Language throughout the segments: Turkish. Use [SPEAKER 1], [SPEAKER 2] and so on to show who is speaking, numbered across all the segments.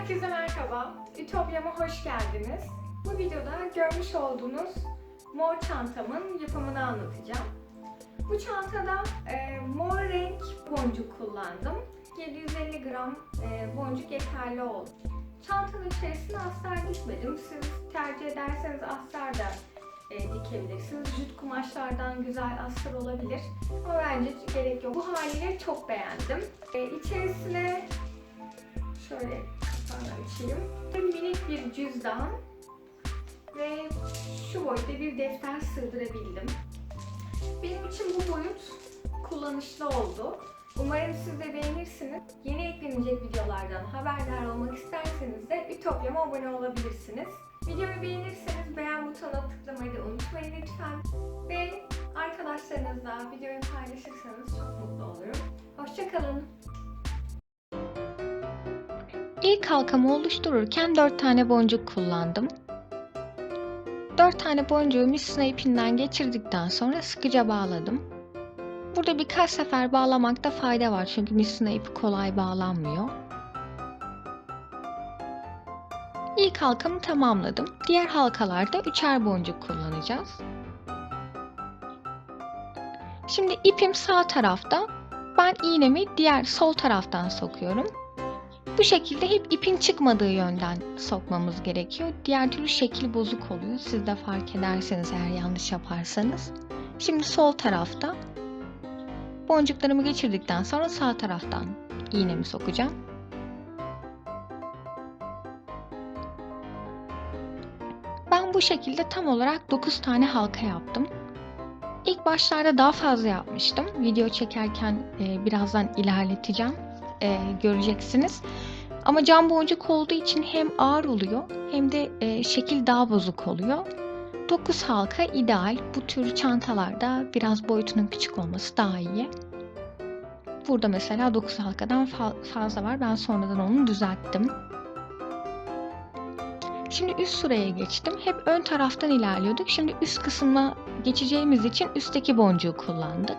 [SPEAKER 1] Herkese merhaba. Ütopya'ma hoş geldiniz. Bu videoda görmüş olduğunuz mor çantamın yapımını anlatacağım. Bu çantada e, mor renk boncuk kullandım. 750 gram e, boncuk yeterli oldu. Çantanın içerisine astar dikmedim. Siz tercih ederseniz astar da e, dikebilirsiniz. Jüt kumaşlardan güzel astar olabilir. Ama bence gerek yok. Bu haliyle çok beğendim. E, içerisine şöyle kapağını açayım. Minik bir cüzdan ve şu boyutta bir defter sığdırabildim. Benim için bu boyut kullanışlı oldu. Umarım siz de beğenirsiniz. Yeni eklenecek videolardan haberdar olmak isterseniz de Ütopya'ma abone olabilirsiniz. Videomu beğenirseniz beğen butonuna tıklamayı da unutmayın lütfen. Ve arkadaşlarınızla videoyu paylaşırsanız çok mutlu olurum. Hoşçakalın.
[SPEAKER 2] İlk halkamı oluştururken 4 tane boncuk kullandım. 4 tane boncuğu misina ipinden geçirdikten sonra sıkıca bağladım. Burada birkaç sefer bağlamakta fayda var çünkü misina ipi kolay bağlanmıyor. İlk halkamı tamamladım. Diğer halkalarda üçer boncuk kullanacağız. Şimdi ipim sağ tarafta. Ben iğnemi diğer sol taraftan sokuyorum. Bu şekilde hep ipin çıkmadığı yönden sokmamız gerekiyor. Diğer türlü şekil bozuk oluyor. Siz de fark ederseniz eğer yanlış yaparsanız. Şimdi sol tarafta boncuklarımı geçirdikten sonra sağ taraftan iğnemi sokacağım. Ben bu şekilde tam olarak 9 tane halka yaptım. İlk başlarda daha fazla yapmıştım. Video çekerken e, birazdan ilerleteceğim. E, göreceksiniz. Ama cam boncuk olduğu için hem ağır oluyor hem de e, şekil daha bozuk oluyor. 9 halka ideal. Bu tür çantalarda biraz boyutunun küçük olması daha iyi. Burada mesela 9 halkadan fa- fazla var. Ben sonradan onu düzelttim. Şimdi üst sıraya geçtim. Hep ön taraftan ilerliyorduk. Şimdi üst kısmına geçeceğimiz için üstteki boncuğu kullandık.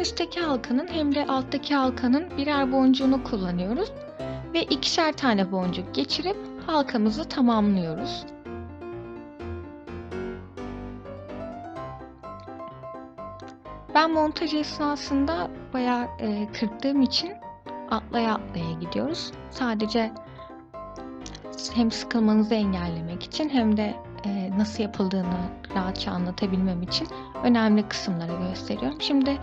[SPEAKER 2] Üstteki halkanın hem de alttaki halkanın birer boncuğunu kullanıyoruz. Ve ikişer tane boncuk geçirip halkamızı tamamlıyoruz. Ben montaj esnasında bayağı e, kırptığım için atlaya atlaya gidiyoruz. Sadece hem sıkılmanızı engellemek için hem de e, nasıl yapıldığını rahatça anlatabilmem için önemli kısımları gösteriyorum. Şimdi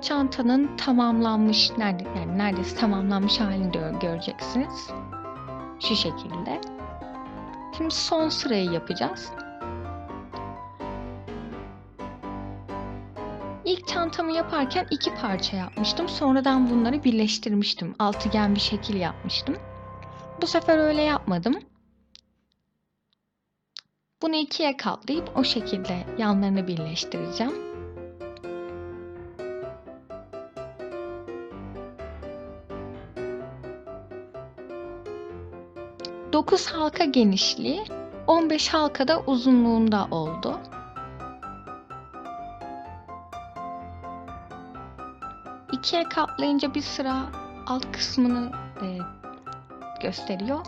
[SPEAKER 2] çantanın tamamlanmış, nerede, yani neredeyse tamamlanmış halini de göreceksiniz. Şu şekilde. Şimdi son sırayı yapacağız. İlk çantamı yaparken iki parça yapmıştım. Sonradan bunları birleştirmiştim. Altıgen bir şekil yapmıştım. Bu sefer öyle yapmadım. Bunu ikiye katlayıp o şekilde yanlarını birleştireceğim. Dokuz halka genişliği, 15 halka da uzunluğunda oldu. İkiye katlayınca bir sıra alt kısmını e, gösteriyor.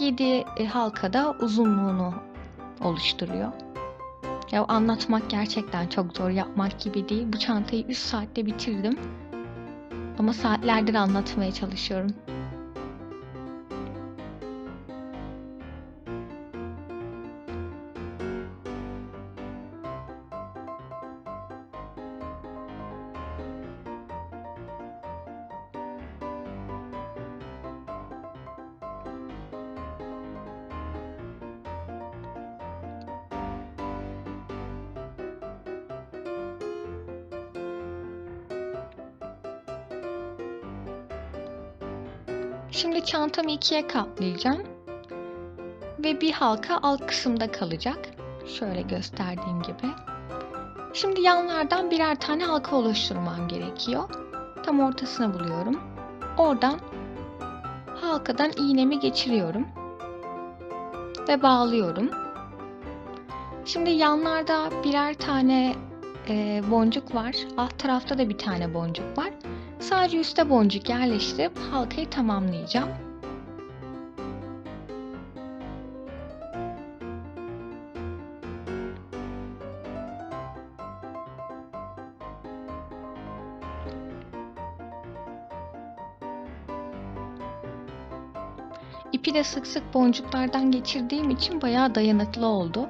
[SPEAKER 2] 7 halkada uzunluğunu oluşturuyor. Ya anlatmak gerçekten çok zor, yapmak gibi değil. Bu çantayı 3 saatte bitirdim. Ama saatlerdir anlatmaya çalışıyorum. Şimdi çantamı ikiye katlayacağım. Ve bir halka alt kısımda kalacak. Şöyle gösterdiğim gibi. Şimdi yanlardan birer tane halka oluşturmam gerekiyor. Tam ortasını buluyorum. Oradan halkadan iğnemi geçiriyorum. Ve bağlıyorum. Şimdi yanlarda birer tane e, boncuk var. Alt tarafta da bir tane boncuk var. Sadece üste boncuk yerleştirip halkayı tamamlayacağım. İpi de sık sık boncuklardan geçirdiğim için bayağı dayanıklı oldu.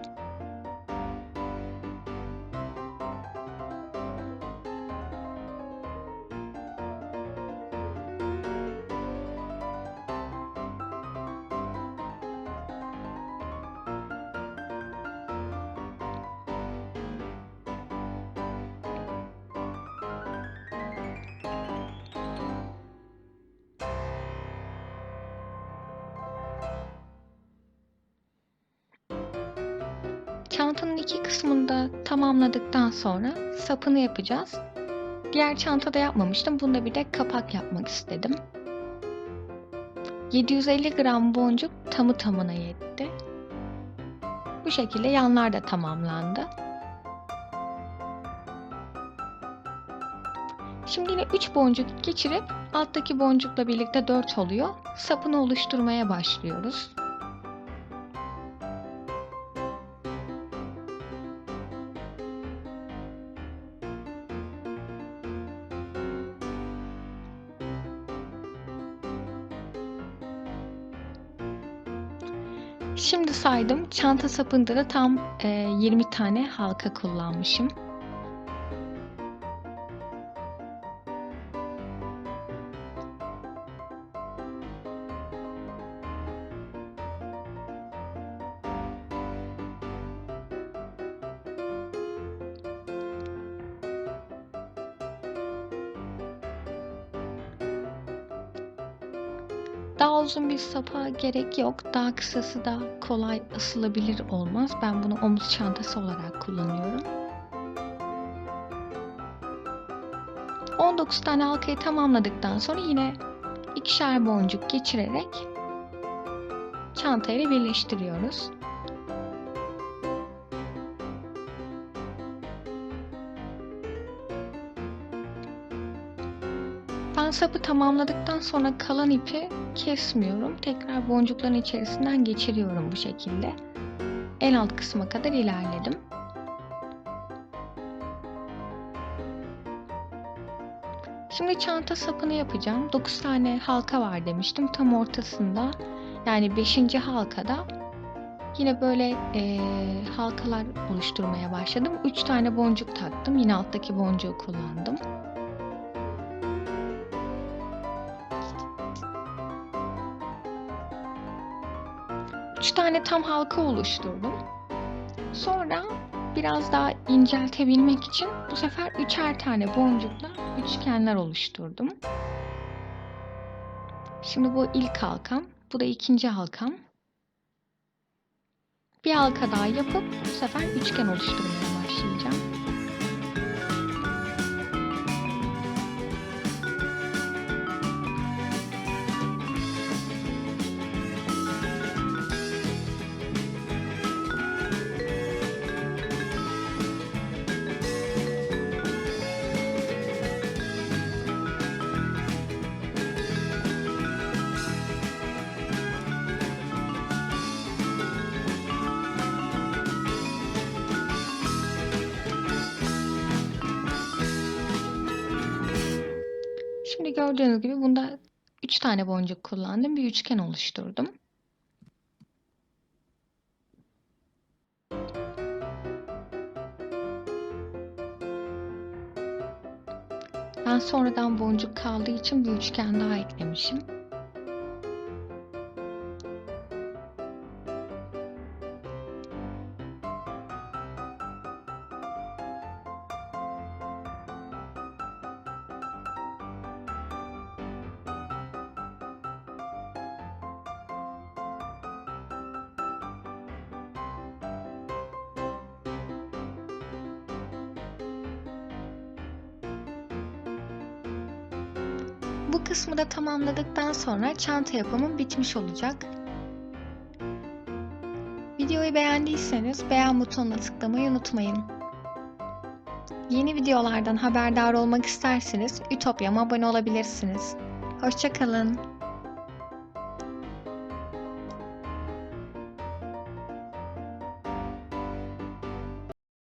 [SPEAKER 2] Çantanın iki kısmını da tamamladıktan sonra sapını yapacağız. Diğer çantada yapmamıştım. Bunda bir de kapak yapmak istedim. 750 gram boncuk tamı tamına yetti. Bu şekilde yanlar da tamamlandı. Şimdi yine 3 boncuk geçirip alttaki boncukla birlikte 4 oluyor. Sapını oluşturmaya başlıyoruz. Şimdi saydım. Çanta sapında da tam e, 20 tane halka kullanmışım. Daha uzun bir sapa gerek yok. Daha kısası da kolay asılabilir olmaz. Ben bunu omuz çantası olarak kullanıyorum. 19 tane halkayı tamamladıktan sonra yine ikişer boncuk geçirerek çantayla birleştiriyoruz. Sapı tamamladıktan sonra kalan ipi kesmiyorum. Tekrar boncukların içerisinden geçiriyorum bu şekilde. En alt kısma kadar ilerledim. Şimdi çanta sapını yapacağım. 9 tane halka var demiştim. Tam ortasında yani 5. halkada yine böyle eee, halkalar oluşturmaya başladım. 3 tane boncuk taktım. Yine alttaki boncuğu kullandım. Üç tane tam halka oluşturdum. Sonra biraz daha inceltebilmek için bu sefer üçer tane boncukla üçgenler oluşturdum. Şimdi bu ilk halkam, bu da ikinci halkam. Bir halka daha yapıp bu sefer üçgen oluşturmaya gördüğünüz gibi bunda 3 tane boncuk kullandım. Bir üçgen oluşturdum. Ben sonradan boncuk kaldığı için bir üçgen daha eklemişim. Bu kısmı da tamamladıktan sonra çanta yapımım bitmiş olacak. Videoyu beğendiyseniz beğen butonuna tıklamayı unutmayın. Yeni videolardan haberdar olmak isterseniz Ütopya'ma abone olabilirsiniz. Hoşçakalın.